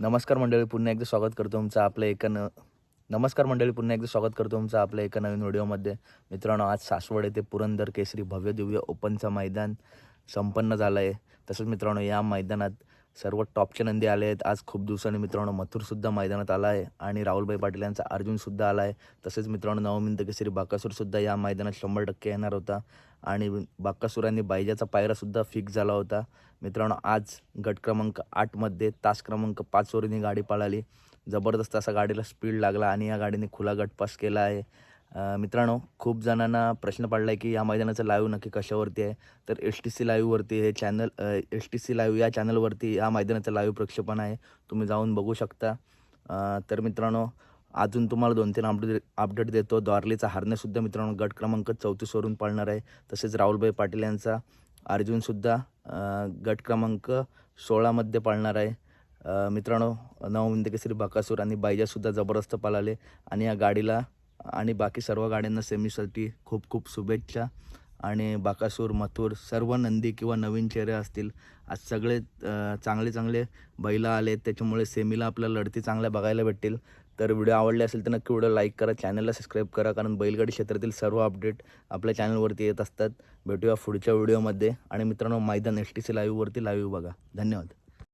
नमस्कार मंडळी पुन्हा एकदा स्वागत करतो तुमचं आपल्या एका न नमस्कार मंडळी पुन्हा एकदा स्वागत करतो तुमचं आपल्या एका नवीन व्हिडिओमध्ये. मित्रांनो आज सासवड येथे पुरंदर केसरी भव्य दिव्य ओपनचं मैदान संपन्न झालं आहे तसंच मित्रांनो या मैदानात सर्व टॉपचे नंदी आले आहेत. आज खूप दिवसांनी मित्रांनो मथुरसुद्धा मैदानात आला आहे आणि राहुलभाई पाटील यांचा अर्जुनसुद्धा आला आहे तसेच मित्रांनो नवमिंद केसरी बाकासूरसुद्धा या मैदानात शंभर टक्के येणार होता. आणि बाकासूरांनी बायजाचा पायरासुद्धा फिक्स झाला होता. मित्रांनो आज गट क्रमांक आठमध्ये तास क्रमांक पाचवरून ही गाडी पळाली. जबरदस्त असा गाडीला स्पीड लागला आणि या गाडीने खुला गटपास केला आहे. मित्रांनो खूप जणांना प्रश्न पडला आहे की या मैदानाचं लाईव्ह नक्की कशावरती आहे? तर एस टी सी लाईव्हवरती हे channel S T C live या चॅनलवरती या मैदानाचं लाईव्ह प्रक्षेपण आहे. तुम्ही जाऊन बघू शकता. तर मित्रांनो अजून तुम्हाला दोन तीन अपडेट अपडेट देतो. द्वारलीचा हरणेसुद्धा मित्रांनो गट क्रमांक चौतीसवरून पळणार आहे. तसेच राहुलभाई पाटील यांचा अर्जुनसुद्धा गट क्रमांक सोळामध्ये पळणार आहे. मित्रांनो नवविंदकेसरी बकासूर आणि बायजासुद्धा जबरदस्त पळाले. आणि या गाडीला आणि बाकी सर्व गाड्यांना सेमीसाठी खूप खूप शुभेच्छा. आणि बाकासूर मथुर सर्व नंदी किंवा नवीन चेहरे असतील. आज सगळे चांगले चांगले बैलं आले त्याच्यामुळे सेमीला आपल्याला लढती चांगल्या बघायला भेटतील. तर व्हिडिओ आवडले असेल तर नक्की व्हिडिओ लाईक करा चॅनलला सबस्क्राईब करा कारण बैलगाडी क्षेत्रातील सर्व अपडेट आपल्या चॅनलवरती येत असतात. भेटूया पुढच्या व्हिडिओमध्ये. आणि मित्रांनो मैदान एस टी सी लाईव्हवरती लाईव्ह बघा. धन्यवाद.